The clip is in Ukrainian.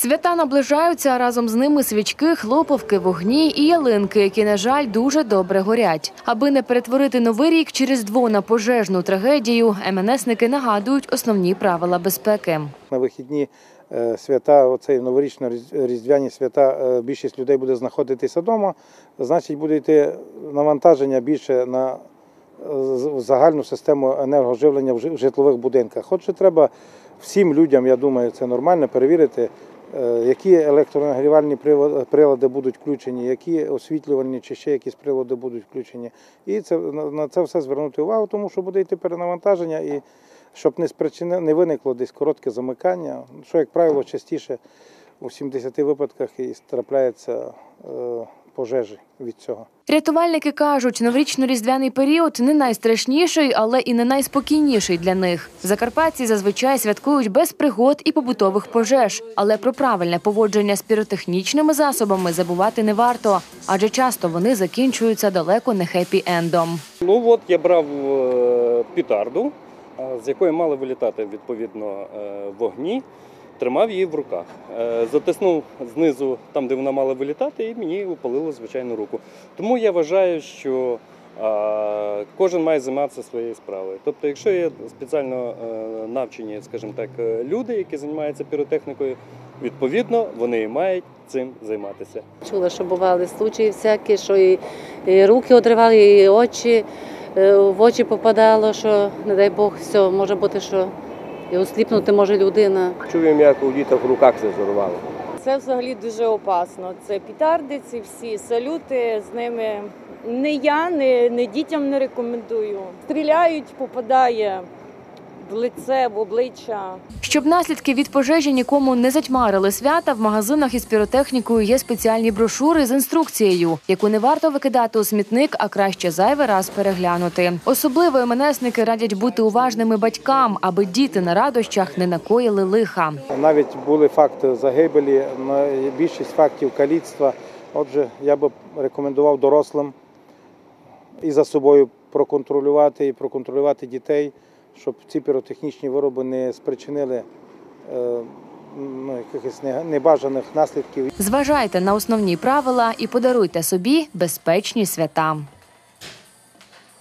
Свята наближаються, разом з ними свічки, хлопавки, вогні і ялинки, які, на жаль, дуже добре горять. Аби не перетворити новий рік через дво на пожежну трагедію, МНСники нагадують основні правила безпеки. На вихідні е, свята, оцей новорічно-різдвяні свята, е, більшість людей буде знаходитися вдома, значить буде йти навантаження більше на е, загальну систему енергоживлення в жи- житлових будинках. Отже, треба всім людям, я думаю, це нормально перевірити, які електронагрівальні прилади будуть включені, які освітлювальні чи ще якісь прилади будуть включені. І це, на на це все звернути увагу, тому що буде йти перенавантаження і щоб не спричини, не виникло десь коротке замикання, що, як правило, частіше у 70 випадках і трапляється е, пожежі від цього. Рятувальники кажуть, новорічно-різдвяний період не найстрашніший, але і не найспокійніший для них. Закарпатці зазвичай святкують без пригод і побутових пожеж. Але про правильне поводження з піротехнічними засобами забувати не варто, адже часто вони закінчуються далеко не хеппі-ендом. Ну от я брав е, пітарду, е, з якої мали вилітати відповідно е, вогні. Тримав її в руках. Е, Затиснув знизу там, де вона мала вилітати, і мені упалило звичайну руку. Тому я вважаю, що кожен має займатися своєю справою. Тобто, якщо є спеціально е, навчені, скажімо так, е, люди, які займаються піротехнікою, відповідно вони і мають цим займатися. Чула, що бували случаї всякі, що і, і руки одривали, і очі в очі попадало, що, не дай Бог, все, може бути, що і осліпнути може людина. Чуємо, як у діток в руках це зорвало. Це взагалі дуже опасно. Це пітарди, ці всі салюти з ними. Не я, не, не дітям не рекомендую. Стріляють, попадає в лице, в обличчя. Щоб наслідки від пожежі нікому не затьмарили свята, в магазинах із піротехнікою є спеціальні брошури з інструкцією, яку не варто викидати у смітник, а краще зайвий раз переглянути. Особливо МНСники радять бути уважними батькам, аби діти на радощах не накоїли лиха. Навіть були факти загибелі, більшість фактів каліцтва. Отже, я би рекомендував дорослим і за собою проконтролювати, і проконтролювати дітей, щоб ці піротехнічні вироби не спричинили е, ну, якихось небажаних наслідків. Зважайте на основні правила і подаруйте собі безпечні свята.